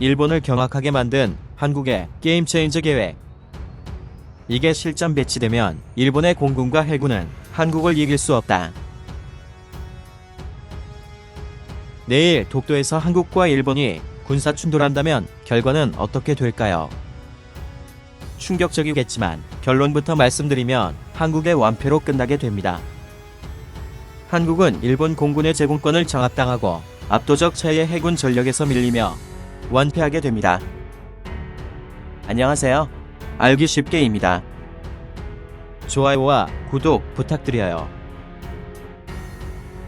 일본을 경악하게 만든 한국의 게임 체인저 계획. 이게 실전 배치되면 일본의 공군과 해군은 한국을 이길 수 없다. 내일 독도에서 한국과 일본이 군사 충돌한다면 결과는 어떻게 될까요? 충격적이겠지만 결론부터 말씀드리면 한국의 완패로 끝나게 됩니다. 한국은 일본 공군의 제공권을 장악당하고 압도적 차이의 해군 전력에서 밀리며 완패하게 됩니다. 안녕하세요. 알기 쉽게입니다. 좋아요와 구독 부탁드려요.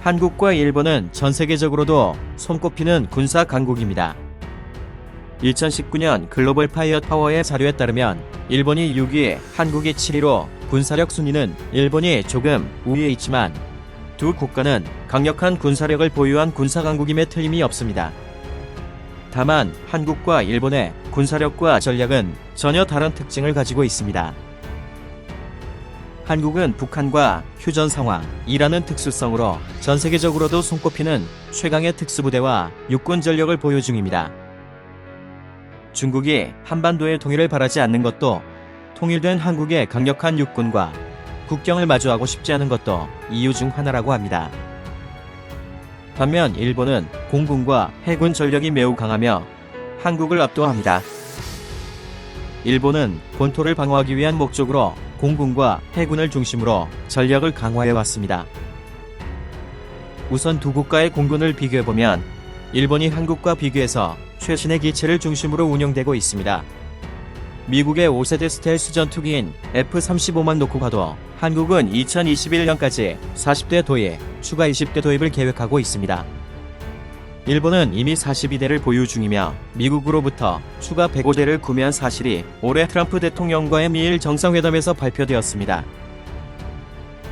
한국과 일본은 전 세계적으로도 손꼽히는 군사 강국입니다. 2019년 글로벌 파이어 파워의 자료에 따르면 일본이 6위, 한국이 7위로 군사력 순위는 일본이 조금 우위에 있지만 두 국가는 강력한 군사력을 보유한 군사 강국임에 틀림이 없습니다. 다만 한국과 일본의 군사력과 전략은 전혀 다른 특징을 가지고 있습니다. 한국은 북한과 휴전 상황이라는 특수성으로 전 세계적으로도 손꼽히는 최강의 특수부대와 육군 전력을 보유 중입니다. 중국이 한반도의 통일을 바라지 않는 것도 통일된 한국의 강력한 육군과 국경을 마주하고 싶지 않은 것도 이유 중 하나라고 합니다. 반면 일본은 공군과 해군 전력이 매우 강하며 한국을 압도합니다. 일본은 본토를 방어하기 위한 목적으로 공군과 해군을 중심으로 전력을 강화해 왔습니다. 우선 두 국가의 공군을 비교해보면 일본이 한국과 비교해서 최신의 기체를 중심으로 운영되고 있습니다. 미국의 5세대 스텔스 전투기인 F-35만 놓고 봐도 한국은 2021년까지 40대 도입, 추가 20대 도입을 계획하고 있습니다. 일본은 이미 42대를 보유 중이며 미국으로부터 추가 105대를 구매한 사실이 올해 트럼프 대통령과의 미일 정상회담에서 발표되었습니다.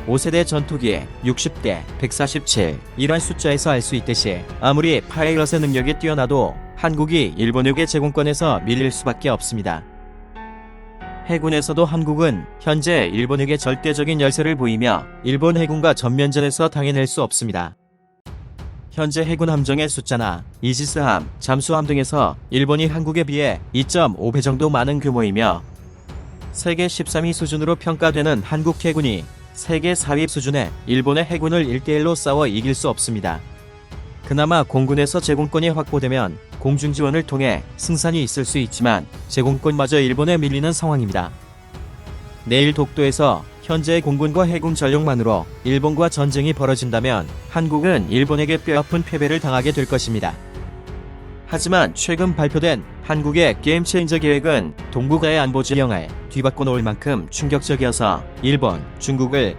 5세대 전투기 60대 147 이란 숫자에서 알 수 있듯이 아무리 파일럿의 능력이 뛰어나도 한국이 일본에게 제공권에서 밀릴 수밖에 없습니다. 해군에서도 한국은 현재 일본에게 절대적인 열세를 보이며 일본 해군과 전면전에서 당해낼 수 없습니다. 현재 해군 함정의 숫자나 이지스함, 잠수함 등에서 일본이 한국에 비해 2.5배 정도 많은 규모이며 세계 13위 수준으로 평가되는 한국 해군이 세계 4위 수준의 일본의 해군을 1대1로 싸워 이길 수 없습니다. 그나마 공군에서 제공권이 확보되면 공중 지원을 통해 승산이 있을 수 있지만 제공권마저 일본에 밀리는 상황입니다. 내일 독도에서 현재 공군과 해군 전력만으로 일본과 전쟁이 벌어진다면 한국은 일본에게 뼈아픈 패배를 당하게 될 것입니다. 하지만 최근 발표된 한국의 게임 체인저 계획은 동북아의 안보 지형을 뒤바꿔 놓을 만큼 충격적이어서 일본, 중국을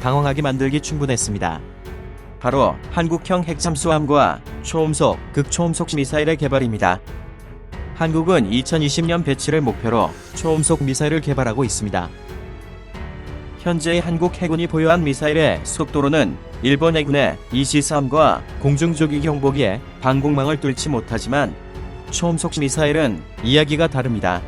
당황하게 만들기 충분했습니다. 바로 한국형 핵잠수함과 초음속, 극초음속 미사일의 개발입니다. 한국은 2020년 배치를 목표로 초음속 미사일을 개발하고 있습니다. 현재 한국 해군이 보유한 미사일의 속도로는 일본 해군의 이시-3과 공중조기 경보기에 방공망을 뚫지 못하지만 초음속 미사일은 이야기가 다릅니다.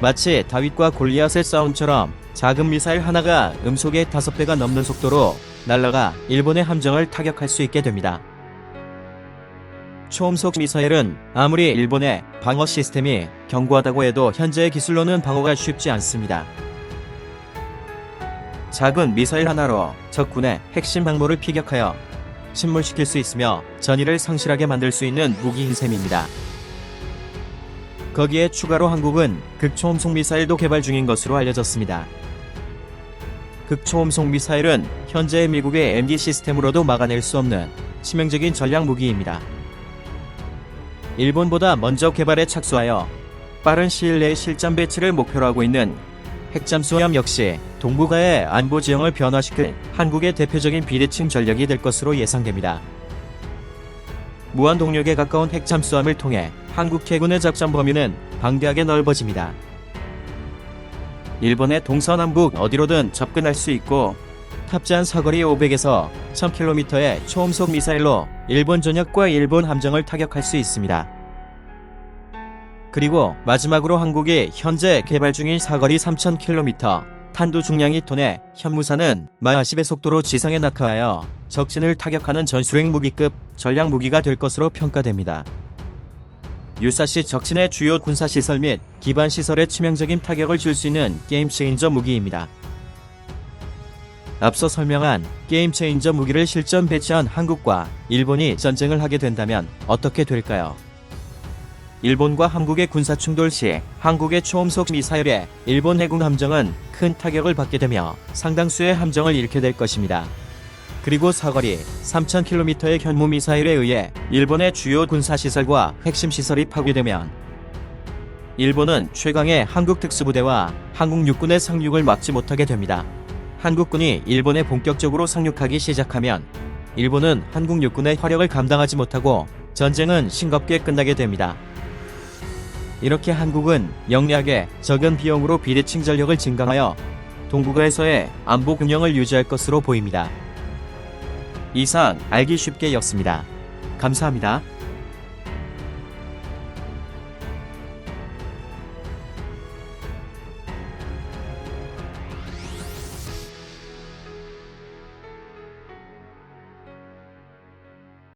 마치 다윗과 골리앗의 싸움처럼 작은 미사일 하나가 음속의 5배가 넘는 속도로 날아가 일본의 함정을 타격할 수 있게 됩니다. 초음속 미사일은 아무리 일본의 방어 시스템이 견고하다고 해도 현재의 기술로는 방어가 쉽지 않습니다. 작은 미사일 하나로 적군의 핵심 항모를 피격하여 침몰시킬 수 있으며 전의를 상실하게 만들 수 있는 무기인 셈입니다. 거기에 추가로 한국은 극초음속 미사일도 개발 중인 것으로 알려졌습니다. 극초음속 미사일은 현재 미국의 MD 시스템으로도 막아낼 수 없는 치명적인 전략 무기입니다. 일본보다 먼저 개발에 착수하여 빠른 시일 내에 실전 배치를 목표로 하고 있는 핵잠수함 역시 동북아의 안보 지형을 변화시킬 한국의 대표적인 비대칭 전력이 될 것으로 예상됩니다. 무한 동력에 가까운 핵잠수함을 통해 한국 해군의 작전 범위는 방대하게 넓어집니다. 일본의 동서남북 어디로든 접근할 수 있고 탑재한 사거리 500에서 1000km의 초음속 미사일로 일본 전역과 일본 함정을 타격할 수 있습니다. 그리고 마지막으로 한국이 현재 개발 중인 사거리 3000km 탄두 중량이 톤의 현무사는 마 40의 속도로 지상에 낙하하여 적진을 타격하는 전술핵 무기급 전략 무기가 될 것으로 평가됩니다. 유사시 적진의 주요 군사시설 및 기반시설에 치명적인 타격을 줄 수 있는 게임 체인저 무기입니다. 앞서 설명한 게임 체인저 무기를 실전 배치한 한국과 일본이 전쟁을 하게 된다면 어떻게 될까요? 일본과 한국의 군사 충돌 시 한국의 초음속 미사일에 일본 해군 함정은 큰 타격을 받게 되며 상당수의 함정을 잃게 될 것입니다. 그리고 사거리 3,000km의 현무 미사일에 의해 일본의 주요 군사시설과 핵심 시설이 파괴되면 일본은 최강의 한국 특수부대와 한국 육군의 상륙을 막지 못하게 됩니다. 한국군이 일본에 본격적으로 상륙하기 시작하면 일본은 한국 육군의 화력을 감당하지 못하고 전쟁은 싱겁게 끝나게 됩니다. 이렇게 한국은 영리하게 적은 비용으로 비대칭 전력을 증강하여 동북아에서의 안보 균형을 유지할 것으로 보입니다. 이상 알기 쉽게였습니다. 감사합니다.